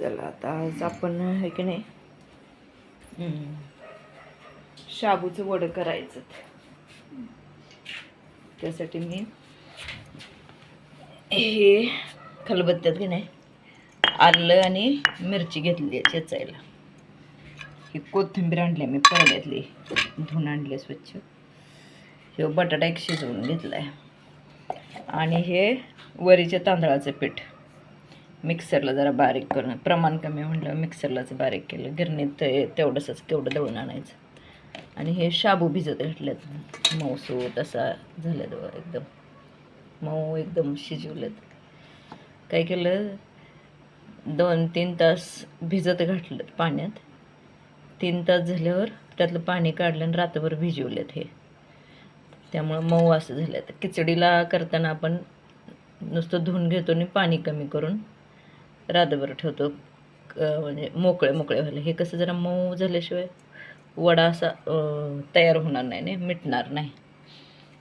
चला आता आज आपण हे की नाही? शाबूचं वडं करायचं. त्यासाठी मी हे खलबत्त्यात की नाही आलं आणि मिरची घेतली आहे चेचायला. ही कोथिंबीर आणली आहे मी परड्यातली धुवून आणली आहे स्वच्छ. हे बटाटा एक शिजवून घेतला आहे आणि हे वरीच्या तांदळाचं पीठ. मिक्सरला जरा बारीक करून प्रमाण कमी म्हटलं मिक्सरलाच बारीक केलं. गिरणीत ते तेवढंसंच केवढं दळून आणायचं. आणि हे शाबू भिजत घातलेत. मऊसू तसा झालेत एकदम. मऊ एकदम शिजवलेत. काय केलं? दोन तीन तास भिजत घातलं पाण्यात. तीन तास झाल्यावर त्यातलं पाणी काढलं आणि रात्रभर भिजवलेत हे. त्यामुळं मऊ असं झालं तर खिचडीला करताना आपण नुसतं धुवून घेतो आणि पाणी कमी करून रात्रभर ठेवतो क- म्हणजे मोकळे मोकळे व्हायला. हे कसं जरा मऊ झाल्याशिवाय वडा असा तयार होणार नाही नाही मिटणार नाही.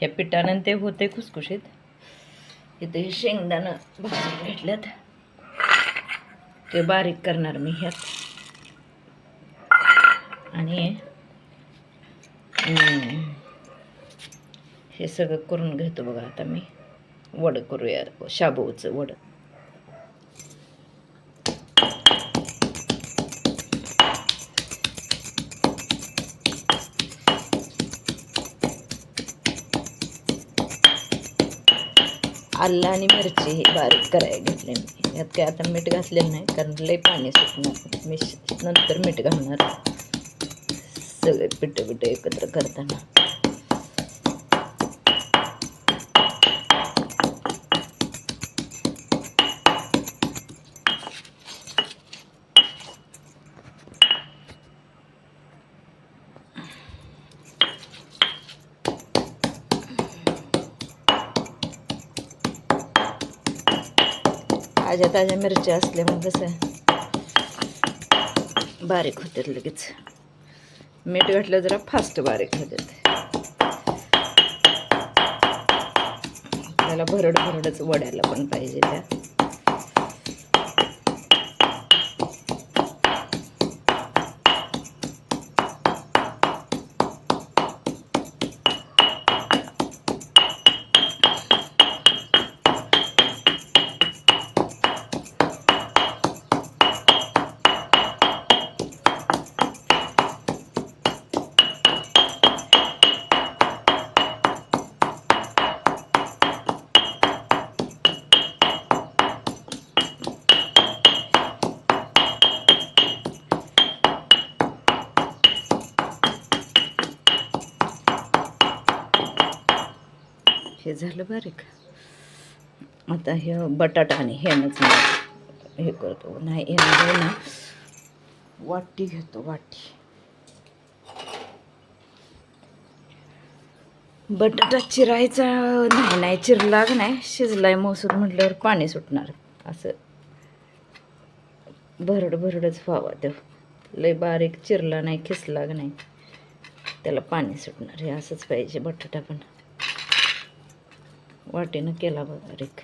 ह्या पिठानं ते होते खुसखुशीत. इथे हे शेंगदाणं भाजून घेतल्यात. ते बारीक करणार मी ह्यात. आणि हे सगळं करून घेतो बघा आता मी. वड करूया शाबूचं वडं. आलं आणि मिरची ही बारीक करायला घेतली मी. यात काय आता मीठ घातलेलं नाही कारण लई पाणी सुटणार. मी नंतर मीठ घालणार. सगळे पिठं पिठं एकत्र करताना. ताज्या ताज्या मिरच्या असल्यामुळे कसं? बारीक होतात लगेच. मीठ घातलं जरा फास्ट बारीक होतात आपल्याला भरड भरडच वड्याला पण पाहिजे त्या हे झालं बारीक. आता हे बटाटा आणि ह्यानंच हे करतो. नाही ह्यानं ना वाटी घेतो वाटी. बटाटा चिरायचा नाही नाही चिरला नाही शिजलाय मसूर म्हटल्यावर पाणी सुटणार. असं भरड भरडच व्हावा तो. लय बारीक चिरला नाही खिसला नाही त्याला पाणी सुटणार. हे असंच पाहिजे बटाटा पण. वाटेनं केला बारीक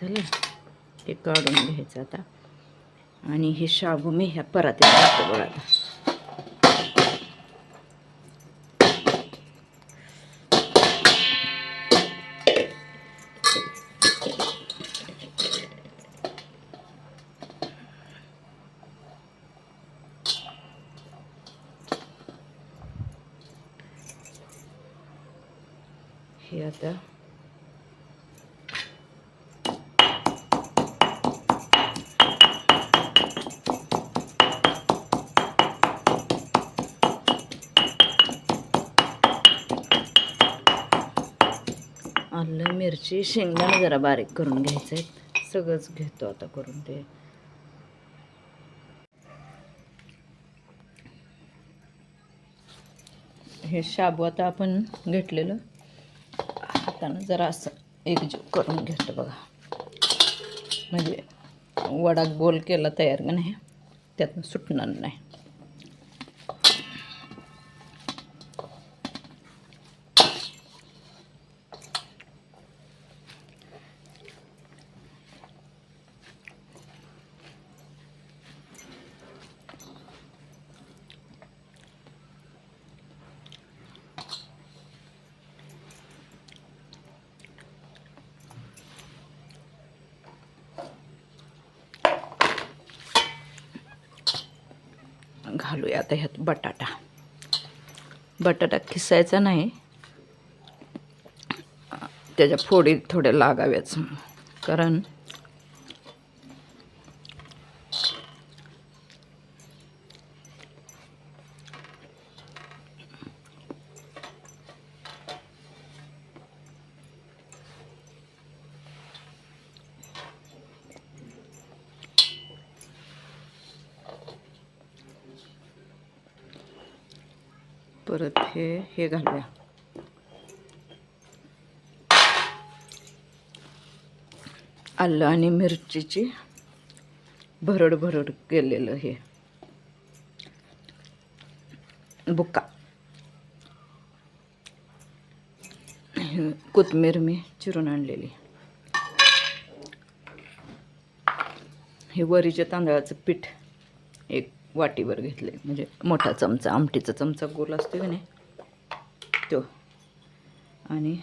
झालं? हे काढून घ्यायचं आता. आणि हे शाबू मी ह्या परातीत बघा आता. मिरची शेंगदाणे जरा बारीक करून घ्यायचं आहे सगळंच घेतो आता करून ते. हे शाबू आता आपण घेतलेलं. हातानं जरा असं एकजीव करून घेतो बघा. म्हणजे वडा गोल केला तयार का नाही? त्यातनं सुटणार नाही. घालूया. आता ह्यात बटाटा. बटाटा खिसायचा नाही. त्याच्या फोडी थोड्या लागाव्याच कारण हे घालूया. आलं आणि मिरचीची भरड भरड केलेलं हे. बुका हे मी चिरून आणलेली. हे वरीच्या तांदळाचं पीठ एक वाटीवर घेतले म्हणजे मोठा चमचा आमटीचा चमचा गोल असतो की नाही? तो आणि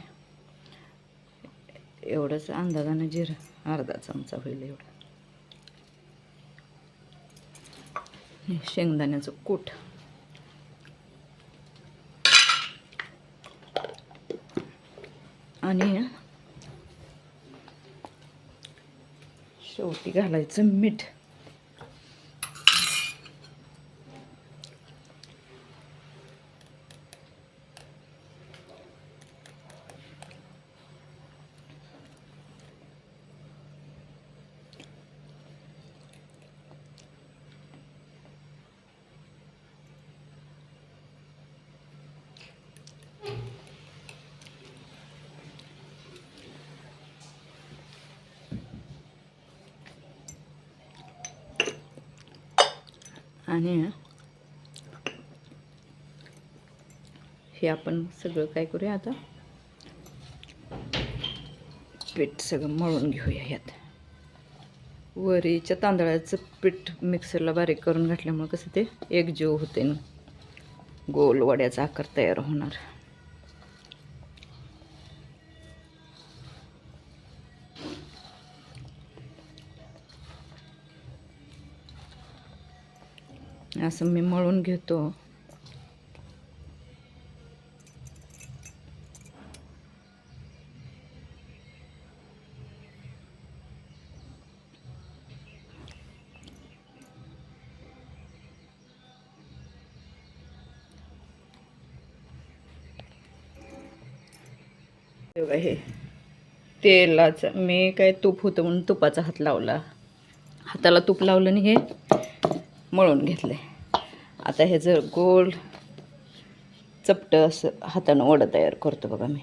एवढंच अंदाजानं जिरं. अर्धा चमचा होईल एवढं. शेंगदाण्याचं कूट. आणि शेवटी घालायचं मीठ. आणि हे आपण सगळं काय करूया आता? पीठ सगळं मळून घेऊया ह्यात वरीच्या तांदळाचं पीठ मिक्सरला बारीक करून घातल्यामुळे कसं ते एकजीव होते ना. गोल वड्याचा आकार तयार होणार. असं मी मळून घेतो हे बघा तेलाचं मी काय तूप होतं म्हणून तुपाचा हात लावला. हाताला तूप लावलं आणि हे. मळून घेतलं. आता ह्याचं जर गोल चपटं असं हातानं वडं तयार करतो बघा मी.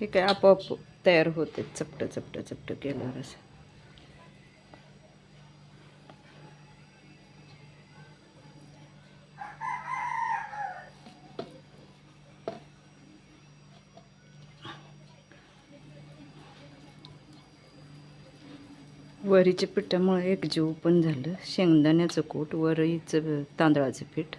हे काय आपोआप तयार होते. चपटं चपटं चपटं केल्यावर असं. वरीच्या पिठामुळे एकजीव पण झालं. शेंगदाण्याचं कूट वरीचं तांदळाचं पीठ.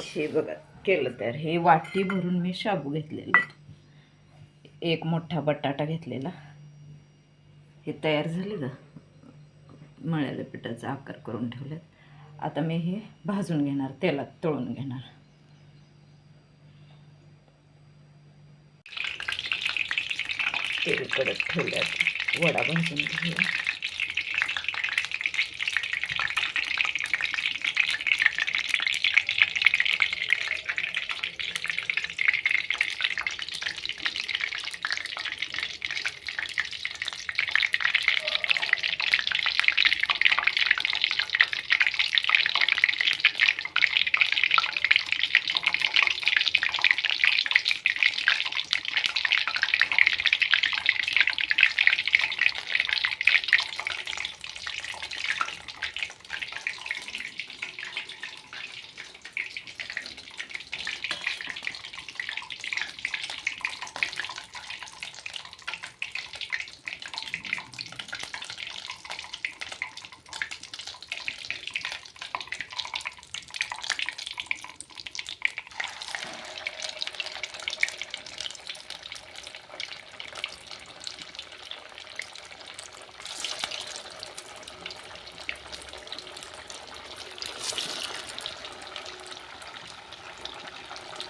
हे बघा केलं तर हे वाटी भरून मी शाबू घेतलेले एक मोठा बटाटा घेतलेला. हे तयार झाले का मळ्याला पिठाचा आकार करून ठेवलेत. आता मी हे भाजून घेणार तेलात तळून घेणार. तेल कडक ठेवल्यात. वडा भाजून घेऊया.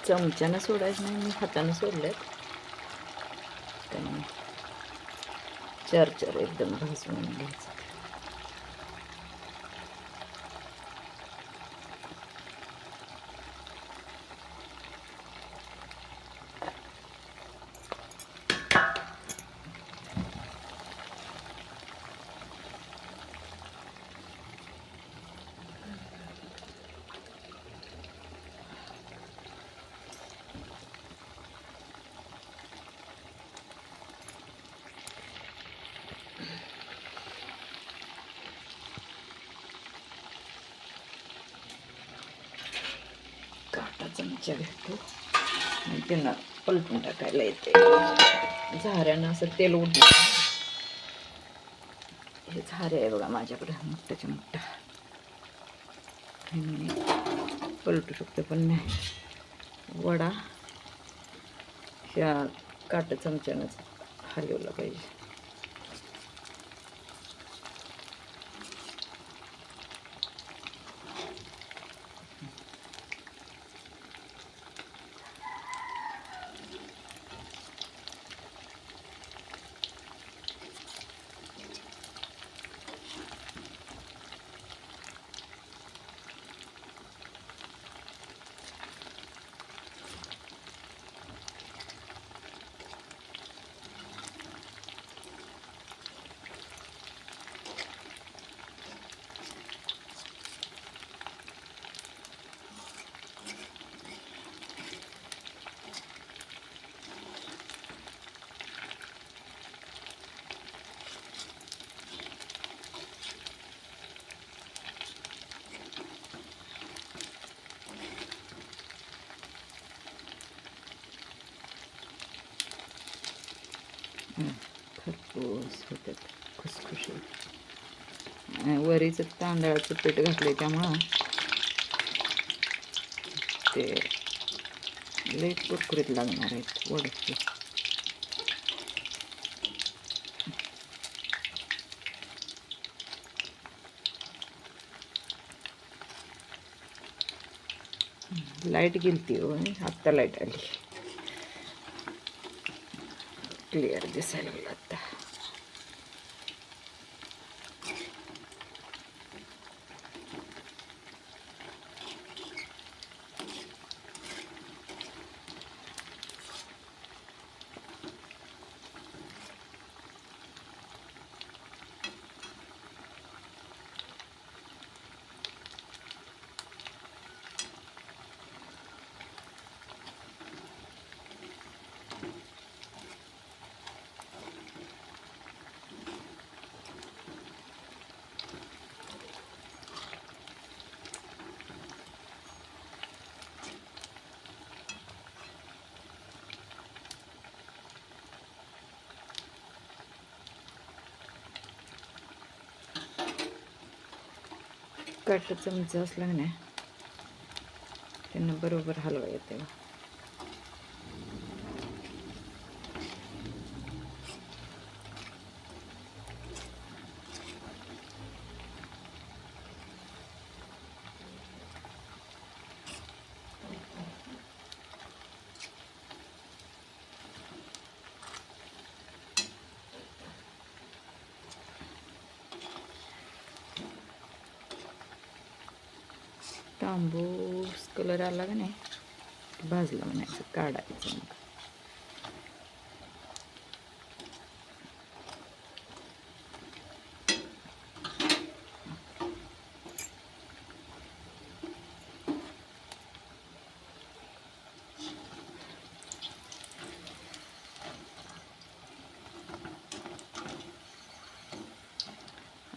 चमच्यानं सोडायचं नाही मी हातानं सोडल्यात त्यामुळे चार चार एकदम भाजवून घ्यायचं काटा चमचा घेतो. आणि त्यांना पलटून टाकायला येते. झाऱ्यानं असं तेल उडलं हे झारे आहे बघा माझ्याकडे मोठ्याच्या मोठा पलटू शकतो पण नाही. वडा ह्या काट चमच्यानंच हलवला पाहिजे. खरपूस होतात खुसखुशीत वरीचं तांदळाचं पीठ घातलं त्यामुळं ते लई कुरकुरीत लागणार आहेत. वडचे लाइट गेलती हो आणि आत्ता लाइट आली. क्लिअर दिसायला लागलं आता काटा चमचा असला नाही त्यांना बरोबर हलवा येते. तांबूस कलर आला का नाही? भाजला म्हणायचं काढायचं मग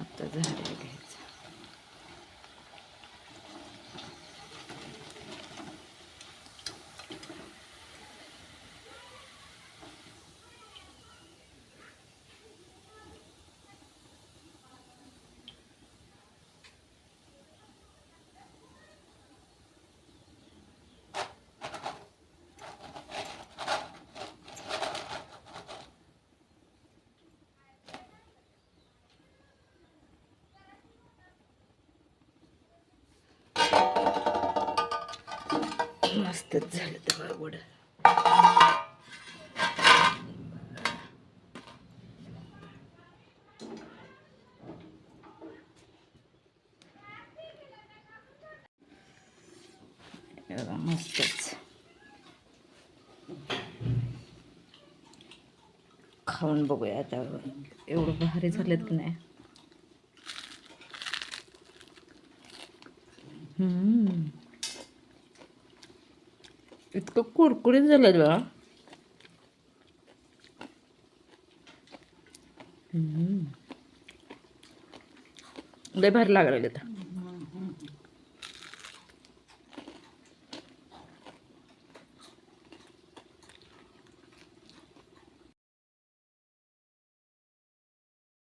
आता झालेलं घ्यायचं मस्तच झालं तेव्हा वड मस्तच खाऊन बघूया आता एवढं भारी झालेत की नाही हम्म. इतकं कुरकुरीत झालं बा लय भारी लागलेलं आता